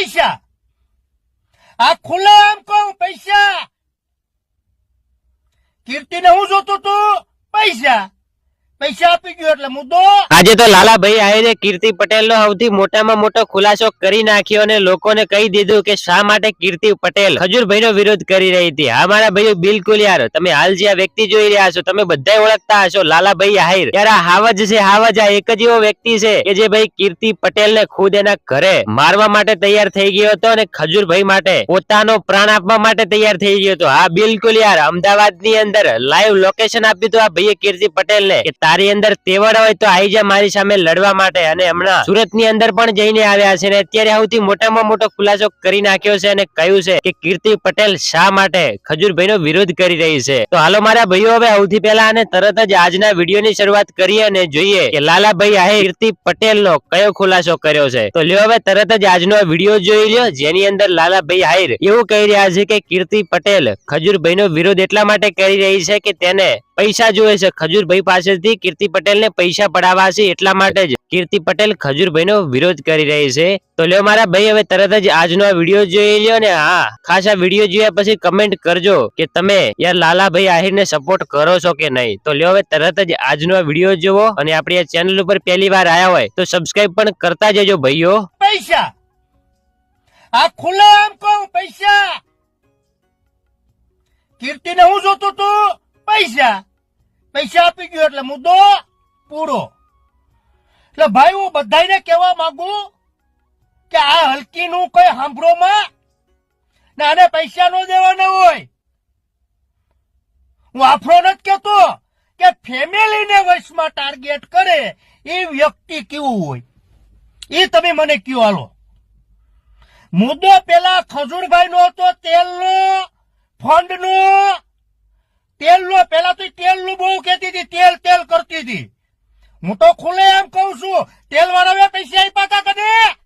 પૈસા. આ ખુલ્લામ કહું પૈસા. કીર્તિને હું જોતું તું પૈસા. આજે તો લાલાભાઈ આહિરે કીર્તિ પટેલનો સૌથી મોટામાં મોટો ખુલાસો કરી નાખ્યો અને લોકોને કહી દીધું કે શા માટે કીર્તિ પટેલ ખજૂરભાઈનો વિરોધ કરી રહી હતી. હા, મારા ભાઈઓ, બિલકુલ યાર. તમે હાલ જે વ્યક્તિ જોઈ રહ્યા છો, તમે બધા ઓળખતા હશો, લાલાભાઈ આહિર. ત્યારે હાવજ છે, હાવજ, આ એક જ એવો વ્યક્તિ છે કે જે ભાઈ કીર્તિ પટેલને ખુદ એના ઘરે મારવા માટે તૈયાર થઈ ગયો હતો અને ખજૂરભાઈ માટે પોતાનો પ્રાણ આપવા માટે તૈયાર થઈ ગયો હતો. હા, બિલકુલ યાર. અમદાવાદની અંદર લાઈવ લોકેશન આપ્યું હતું આ ભાઈએ કીર્તિ પટેલને કે તારી અંદર તેવડ હોય તો આવી જા મારી સામે લડવા માટે. અને હમણાં સુરતની અંદર પણ જઈને આવ્યા છે અત્યારે સૌથી મોટામાં મોટો ખુલાસો કરી નાખ્યો છે અને કહ્યું છે કે કીર્તિ પટેલ શા માટે ખજૂરભાઈ વિરોધ કરી રહી છે. તો હાલો મારા ભાઈઓ, હવે સૌથી પહેલા અને તરત જ આજના વીડિયો ની શરૂઆત કરીએ અને જોઈએ કે લાલાભાઈ આહિર કીર્તિ પટેલ નો કયો ખુલાસો કર્યો છે. તો લ્યો હવે તરત જ આજનો વીડિયો જોઈ લ્યો, જેની અંદર લાલાભાઈ આહિર એવું કહી રહ્યા છે કે કીર્તિ પટેલ ખજૂરભાઈ નો વિરોધ એટલા માટે કરી રહી છે કે તેને પૈસા જોવે છે. ખજૂરભાઈ પાસેથી કીર્તિ પટેલને પૈસા પડાવવા છે એટલા માટે જ. કીર્તિ પટેલ ખજૂરભાઈનો વિરોધ કરી રહી છે. તો લ્યો મારા ભાઈ, હવે તરત જ આજનો આ વીડિયો જોઈ લ્યો ને. હા, ખાસ આ વીડિયો જોયા પછી કમેન્ટ કરજો કે તમે યાર લાલાભાઈ આહિરને સપોર્ટ કરો છો કે નહીં. તો લ્યો હવે તરત જ આજનો આ વીડિયો જોવો અને આપણી આ ચેનલ ઉપર પહેલી વાર આવ્યા હોય તો સબસ્ક્રાઈબ પણ કરતા જજો ભાઈઓ. પૈસા! આ ખુલ્લે આમ કહું, પૈસા! કીર્તિને હું જોતો તું પૈસા! પૈસા આપી ગયો એટલે મુદ્દો પૂરો. એટલે ભાઈ, હું બધાને કહેવા માંગુ કે આ હલકીનું કઈ સાંભળોમાં ને આને પૈસા નો દેવાના હોય. હું આફરો નથી કેતો કે ફેમિલીને વયસમાં ટાર્ગેટ કરે એ વ્યક્તિ કેવું હોય. એ તમે મને કયો હાલો. મુદ્દો પેલા ખજૂરભાઈ નો હતો, તેલનો, ફંડનો તેલનો પેલા તો તેલનું બહુ કહેતી હતી તેલ હતી હું તો ખુલ્લે એમ કઉ છું તેલ વાળા પૈસા આપ્યા હતા કદે?